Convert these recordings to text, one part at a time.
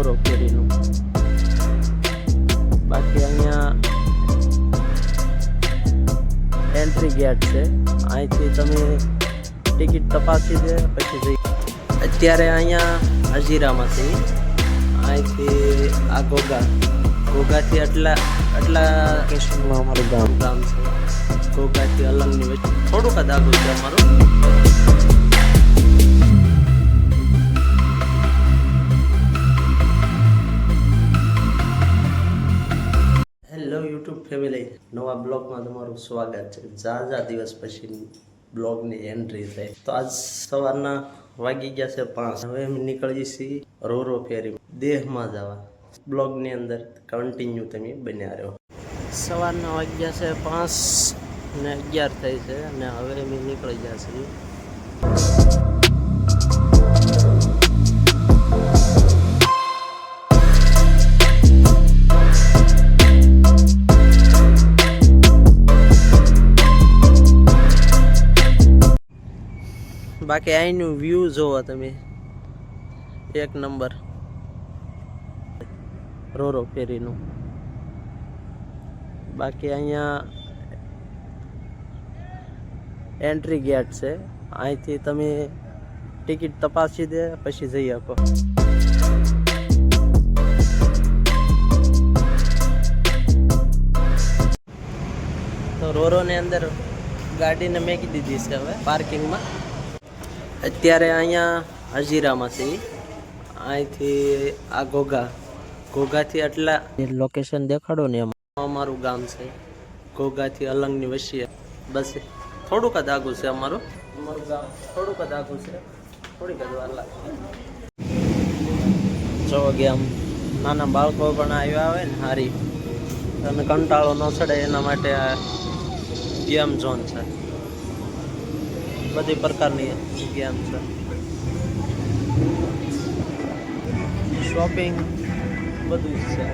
રોરો ફેરીનું બાકી અહીંયા entry gate છે અહીંથી તમે ટિકિટ તપાસી દે પછી જઈ અત્યારે અહીંયા હજીરામાં છે અહીંથી આ ગોગા ગોગાથી આટલા આટલા સ્ટેશનમાં અમારું ગામ ગામ છે ગોગાથી અલંગની વચ્ચે થોડુંક જ આગળ છે અમારું યુટ્યુબ ફેમિલી નવા બ્લોગમાં તમારું સ્વાગત છે. ઝાઝા દિવસ પછી બ્લોગની એન્ટ્રી થઈ. તો આજ સવારના વાગી ગયા છે પાંચ. હવે એમ નીકળીએ છીએ રોરો ફેરી. દેહમાં જવા. બ્લોગની અંદર કન્ટિન્યુ તમે બન્યા રહ્યો સવારના વાગ્યા છે પાંચ ને અગિયાર થઈ છે અને હવે એમ નીકળી ગયા છીએ. બાકી અહીંનું વ્યૂ જોવો તમે. એક નંબર રોરો ફેરીનું. બાકી અહીંયા એન્ટ્રી ગેટ છે. અહીંથી તમે ટિકિટ તપાસી દે, પછી જઈ શકો. તો રોરોની અંદર ગાડીને મેકી દીધી છે હવે પાર્કિંગમાં અત્યારે અહીંયા હજીરામાં છે. અહીંથી આ ઘોઘા. ઘોઘાથી આટલા લોકેશન દેખાડો ને એમ. અમારું ગામ છે. ઘોઘાથી અલંગની વસીએ બસ થોડુંક જ આગું છે અમારું. અમારું ગામ થોડુંક જ આગું છે. થોડીક જ વાર લાગે. જો આમ નાના બાળકો પણ આવ્યા આવે ને હારી. અને કંટાળો ન ચડે એના માટે આ ગેમ ઝોન છે. બધી પ્રકારની ગેમ છે. શોપિંગ બધું જ છે.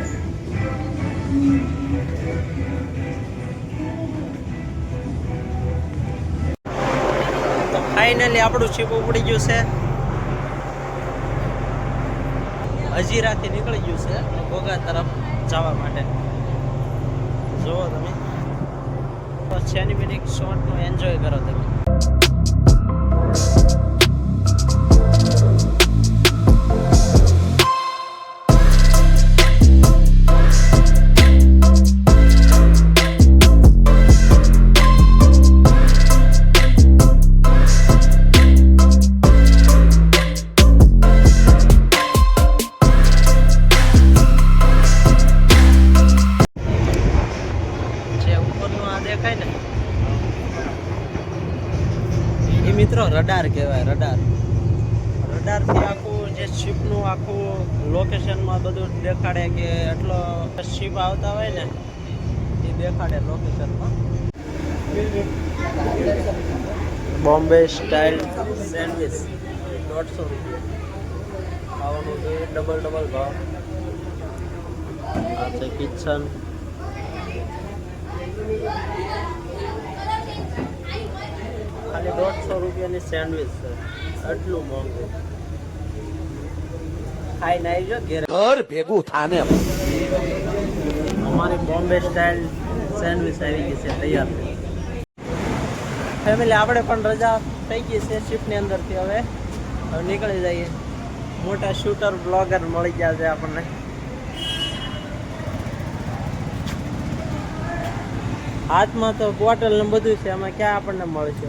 તો ફાઇનલી આપણું છીપ ઉપડી ગયું છે. હજીરાથી નીકળી ગયું છે ઘોઘા તરફ જવા માટે. જુઓ તમે. તો સિનેમેટિક શોટનું એન્જોય કરો તમે. મિત્રો રડાર કહેવાય રડાર રડારથી આખું જે શિપનું આખું લોકેશનમાં બધું દેખાડે કે એટલો શિપ આવતા હોય ને, એ દેખાડે લોકેશનમાં બોમ્બે સ્ટાઇલ સેન્ડવિચ દોઢસો રૂપિયા. ખાવાનું છે ડબલ ડબલ ભાવ. આ છે કિચન ખાલી દોઢસો રૂપિયાની સેન્ડવિચ છે. આટલું મોંઘું. ખાઈને આવી જો ઘેર. ઘર ભેગું થાને. અમારી બોમ્બે સ્ટાઇલ સેન્ડવિચ આવી ગઈ છે તૈયાર. ફેમિલી આપણે પણ રજા થઈ ગઈ છે શિફ્ટની અંદરથી હવે. હવે નીકળી જઈએ. મોટા શૂટર બ્લોગર મળી ગયા છે આપણને. હાથમાં તો બોટલ ને બધું છે એમાં ક્યાં આપણને મળશે?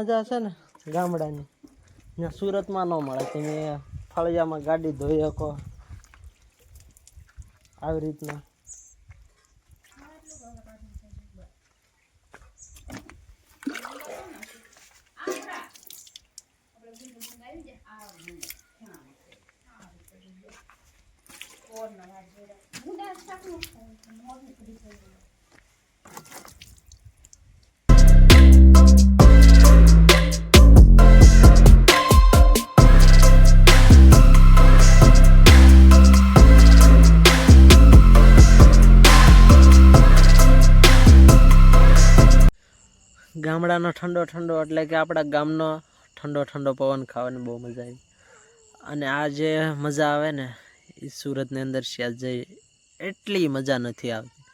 મજા છે ને ગામડાની. ત્યાં સુરતમાં ન મળે તમે ફળિયામાં ગાડી ધોઈ શકો. આવી રીતના. ગામડાનો ઠંડો ઠંડો એટલે કે આપણા ગામનો ઠંડો ઠંડો પવન ખાવાની બહુ મજા આવી. અને આ જે મજા આવે ને, એ સુરતની અંદર સ્યાજ જઈ એટલી મજા નથી આવતી.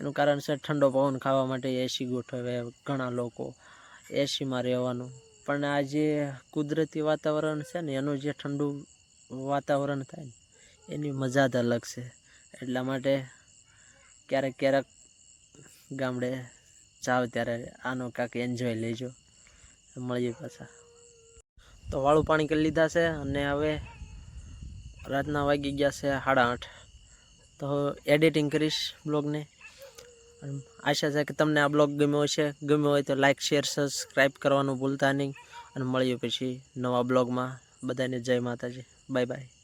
એનું કારણ છે ઠંડો પવન ખાવા માટે એસી ગોઠવે ઘણા લોકો એસીમાં રહેવાનું. પણ આ જે કુદરતી વાતાવરણ છે ને, એનું જે ઠંડુ વાતાવરણ થાય ને, એની મજા જ અલગ છે. એટલા માટે ક્યારેક ક્યારેક ગામડે જાઓ ત્યારે આનો કાંક એન્જોય લેજો. મળીએ પાછા. તો વાળું પાણી કરી લીધા છે અને હવે રાતના વાગી ગયા છે સાડા આઠ. તો એડિટિંગ કરીશ બ્લોગને આશા છે કે તમને આ બ્લોગ ગમ્યો હશે. ગમ્યો હોય તો લાઇક શેર સબસ્ક્રાઈબ કરવાનું ભૂલતા નહીં. અને મળીએ પછી નવા બ્લોગમાં બધાને જય માતાજી. Bye bye